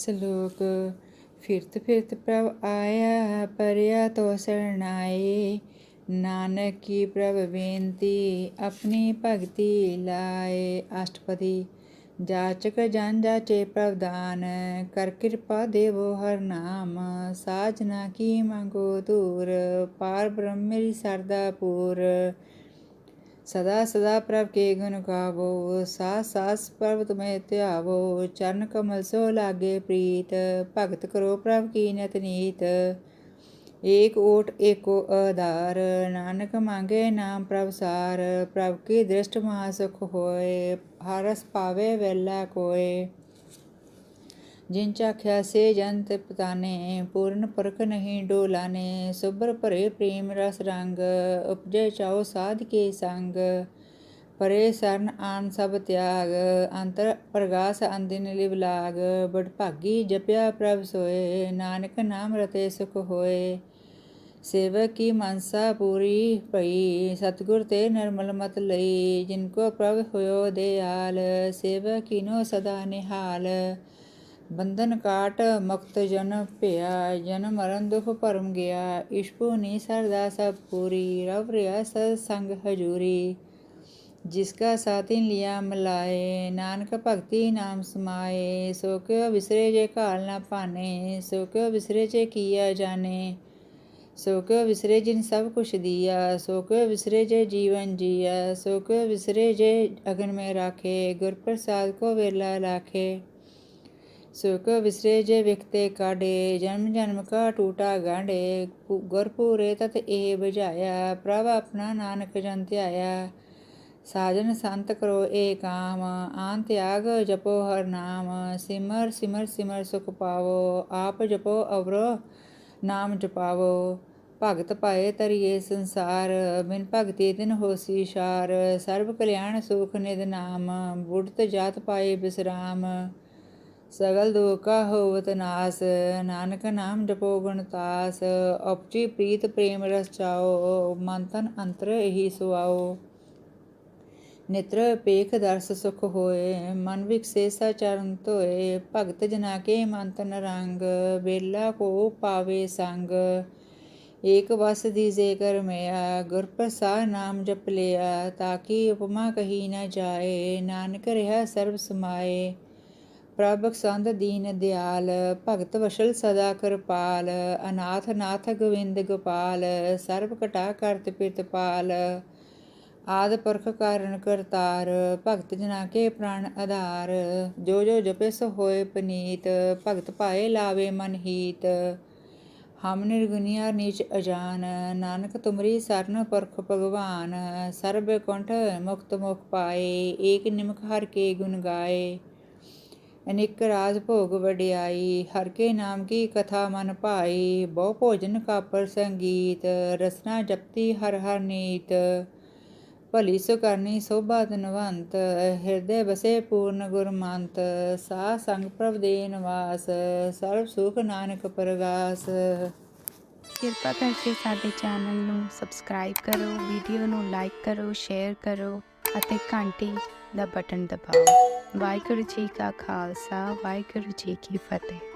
ਸ਼ਲੋਕ ਫਿਰਤ ਫਿਰਤ ਪ੍ਰਭ ਆਇਆ ਪਰਿਆ ਤੋ ਸਰਣਾਏ। ਨਾਨਕ ਕੀ ਪ੍ਰਭ ਬੇਨਤੀ ਆਪਣੀ ਭਗਤੀ ਲਾਏ। ਅਸ਼ਟਪਦੀ, ਜਾਚਕ ਜਨ ਜਾਚੇ ਪ੍ਰਭ ਕਰ ਕਿਰਪਾ ਦੇਵੋ ਹਰ ਨਾਮ। ਸਾਜਨਾ ਕੀ ਮੰਗੋ ਦੂਰ, ਪਾਰ ਬ੍ਰਹਮ ਮੇਰੀ ਸਰਦਾ ਪੂਰ। ਸਦਾ ਸਦਾ ਪ੍ਰਭ ਕੇ ਗੁਣ ਗਾਵੋ ਸਾਸ ਸਾਸ ਪ੍ਰਭ ਤੁਮੇ ਧਿਆਵੋ, ਚਰਨ ਕਮਲ ਸੋ ਲਾਗੇ ਪ੍ਰੀਤ, ਭਗਤ ਕਰੋ ਪ੍ਰਭ ਕੀ ਨਿਤ ਨੀਤ। ਏਕ ਓਟ ਏਕੋ ਆਧਾਰ ਨਾਨਕ ਮੰਗੇ ਨਾਮ ਪ੍ਰਭ ਸਾਰ, ਪ੍ਰਭ ਕੀ ਦ੍ਰਿਸ਼ਟ ਮਹਾ ਸੁਖ ਹੋਏ, ਹਰਸ ਪਾਵੇ ਵੇਲਾ ਕੋਏ। ਜਿਨ ਚਾਖਿਆ ਸੇ ਜੰਤ ਪਤਾਨੇ, ਪੂਰਨ ਪਰਖ ਨਹੀਂ ਡੋਲਾਨੇ, ਸੁਭਰ ਭਰੇ ਪ੍ਰੇਮ ਰਸ ਰੰਗ, ਉਪਜੇ ਚਾਓ ਸਾਧ ਕੇ ਸੰਗ। ਪਰੇ ਸਰਨ ਆਨ ਸਭ ਤਿਆਗ, ਅੰਤਰ ਪ੍ਰਗਾਸ ਅੰਦਿਨ ਲਿਵ ਲਾਗ। ਬੜ ਭਾਗੀ ਜਪਿਆ ਪ੍ਰਭ ਸੋਏ, ਨਾਨਕ ਨਾਮ ਰਤੇ ਸੁਖ ਹੋਏ। ਸੇਵਕ ਕੀ ਮਨਸਾ ਪੂਰੀ ਭਈ, ਸਤਗੁਰ ਤੇ ਨਿਰਮਲ ਮਤ ਲਈ। ਜਿਨ ਕੋ ਪ੍ਰਭ ਹੋਇਓ ਦਿਆਲ, ਸੇਵਕ ਕੀਨੋ ਸਦਾ ਨਿਹਾਲ। ਬੰਧਨ ਕਾਟ ਮੁਕਤ ਜਨ ਭਇਆ, ਜਨ ਮਰਨ ਦੁਖ ਭਰਮ ਗਿਆ। ਇਸ਼ਕੋ ਨੀ ਸਰਦਾ ਸਭ ਪੂਰੀ, ਰਵ ਰਿਆ ਸਤ ਸੰਗ ਹਜੂਰੀ। ਜਿਸਕਾ ਸਾਥਿਨ ਲਿਆ ਮਲਾਏ, ਨਾਨਕ ਭਗਤੀ ਨਾਮ ਸਮਾਏ। ਸੋ ਕਿਉ ਵਿਸਰੇ ਜੇ ਕਾਲ ਨਾ ਪਾਨੇ ਸੋ ਕਿਉ ਵਿਸਰੇ ਜੇ ਕੀਆ ਜਾਣੇ ਸੋ ਕਿਉ ਵਿਸਰੇ ਜਿਨ ਸਭ ਕੁਛ ਦੀਆ ਸੋ ਕਿਉ ਵਿਸਰੇ ਜੇ ਜੀਵਨ ਜੀਆ। ਸੋ ਕਿਉ ਵਿਸਰੇ ਜੇ ਅਗਨ ਮੇ ਰਾਖੇ, ਗੁਰ ਪ੍ਰਸਾਦ ਕੋ ਵੇਲਾ ਲਾਖੇ ਸੁਖ ਵਿਸਰੇ ਜੇ ਵਿਖਤੇ ਕਾਢੇ, ਜਨਮ ਜਨਮ ਕਾ ਟੂਟਾ ਗਾਂਢੇ ਗੁਰ ਪੂਰੇ ਤਤ ਇਹ ਬੁਝਾਇਆ, ਪ੍ਰਭ ਆਪਣਾ ਨਾਨਕ ਜਨ ਧਿਆਇਆ। ਸਾਜਨ ਸੰਤ ਕਰੋ ਏ ਕਾਮ, ਆਨ ਤਿਆਗ ਜਪੋ ਹਰ ਨਾਮ, ਸਿਮਰ ਸਿਮਰ ਸਿਮਰ ਸੁਖ ਪਾਵੋ, ਆਪ ਜਪੋ ਅਵਰੋ ਨਾਮ ਜਪਾਵੋ। ਭਗਤ ਪਾਏ ਤਰੀਏ ਸੰਸਾਰ, ਬਿਨ ਭਗਤੀ ਦਿਨ ਹੋਸੀ ਸ਼ਾਰ, ਸਰਬ ਕਲਿਆਣ ਸੁਖ ਨਿਦ ਨਾਮ, ਬੁੜਤ ਜਾਤ ਪਾਏ ਬਿਸਰਾਮ। ਸਗਲ ਦੁਖਾ ਹੋਵਤ ਨਾਸ, ਨਾਨਕ ਨਾਮ ਜਪੋ ਗੁਣ ਤਾਸ, ਉਪਜੀ ਪ੍ਰੀਤ ਪ੍ਰੇਮ ਰਸ ਚਾਓ, ਮਨ ਤਨ ਅੰਤਰ ਇਹੀ ਸੁਆਓ। ਨਿਤਰ ਪੇਖ ਦਰਸ ਸੁਖ ਹੋਏ, ਮਨ ਵਿਕਸੇ ਸਚਰਨ ਧੋਏ, ਭਗਤ ਜਨਾ ਕੇ ਮਨ ਤਨ ਰੰਗ ਵੇਲਾ ਕੋ ਪਾਵੇ ਸੰਗ। ਏਕ ਵਸ ਦੀਜੇ ਕਰ ਮਿਆ, ਗੁਰ ਪ੍ਰਸਾਦ ਨਾਮ ਜਪ ਲਿਆ ਤਾਕੀ ਉਪਮਾ ਕਹੀ ਨ ਜਾਏ, ਨਾਨਕ ਰਹਾ ਸਰਬ ਸਮਾਏ। ਪ੍ਰਭ ਸੰਦ ਦੀਨ ਦਿਆਲ, ਭਗਤ ਵਸ਼ਲ ਸਦਾ ਕਿਰਪਾਲ, ਅਨਾਥ ਨਾਥ ਗੋਵਿੰਦ ਗੋਪਾਲ, ਸਰਬ ਕਟਾ ਕਰਤ ਪਿਤਪਾਲ ਆਦ ਪਰਖ ਕਾਰਨ ਕਰਤਾਰ, ਭਗਤ ਜਨਾ ਕੇ ਪ੍ਰਾਨ ਆਧਾਰ। ਜੋ ਜੋ ਜਪੇ ਸੋ ਹੋਏ ਪਨੀਤ, ਭਗਤ ਪਾਏ ਲਾਵੇ ਮਨ ਹੀਤ। ਹਮ ਨਿਰਗੁਨੀਆ ਨੀਚ ਅਜਾਨ, ਨਾਨਕ ਤੁਮਰੀ ਸਰਨ ਪਰਖ ਭਗਵਾਨ। ਸਰਬ ਕੰਠ ਮੁਕਤ ਮੁਖ ਪਾਏ, ਏਕ ਨਿਮਕ ਹਰ ਕੇ ਗੁਣ ਗਾਏ। ਅਨੇਕ ਰਾਜ ਭੋਗ ਵਡਿਆਈ, ਹਰ ਕੇ ਨਾਮ ਕੀ ਕਥਾ ਮਨ ਭਾਈ, ਬਹੁ ਭੋਜਨ ਕਾਪਰ ਸੰਗੀਤ, ਰਸਨਾ ਜਪਤੀ ਹਰ ਹਰ ਨੀਤ। ਭਲੀ ਸੁ ਕਰਨੀ ਸੋਭਾ ਧਨਵੰਤ, ਹਿਰਦੇ ਬਸੇ ਪੂਰਨ ਗੁਰਮੰਤ। ਸਾ ਸੰਗ ਪ੍ਰਭ ਦੇ ਨਿਵਾਸ, ਸਰਬ ਸੁਖ ਨਾਨਕ ਪਰਗਾਸ। ਕਿਰਪਾ ਕਰਕੇ ਸਾਡੇ ਚੈਨਲ ਨੂੰ ਸਬਸਕ੍ਰਾਈਬ ਕਰੋ, ਵੀਡੀਓ ਨੂੰ ਲਾਈਕ ਕਰੋ, ਸ਼ੇਅਰ ਕਰੋ। ਅਤੇ ਘੰਟੀ ਦਾ ਬਟਨ ਦਬਾਓ। ਵਾਹਿਗੁਰੂ ਜੀ ਕਾ ਖਾਲਸਾ ਵਾਹਿਗੁਰੂ ਜੀ ਕੀ ਫਤਿਹ।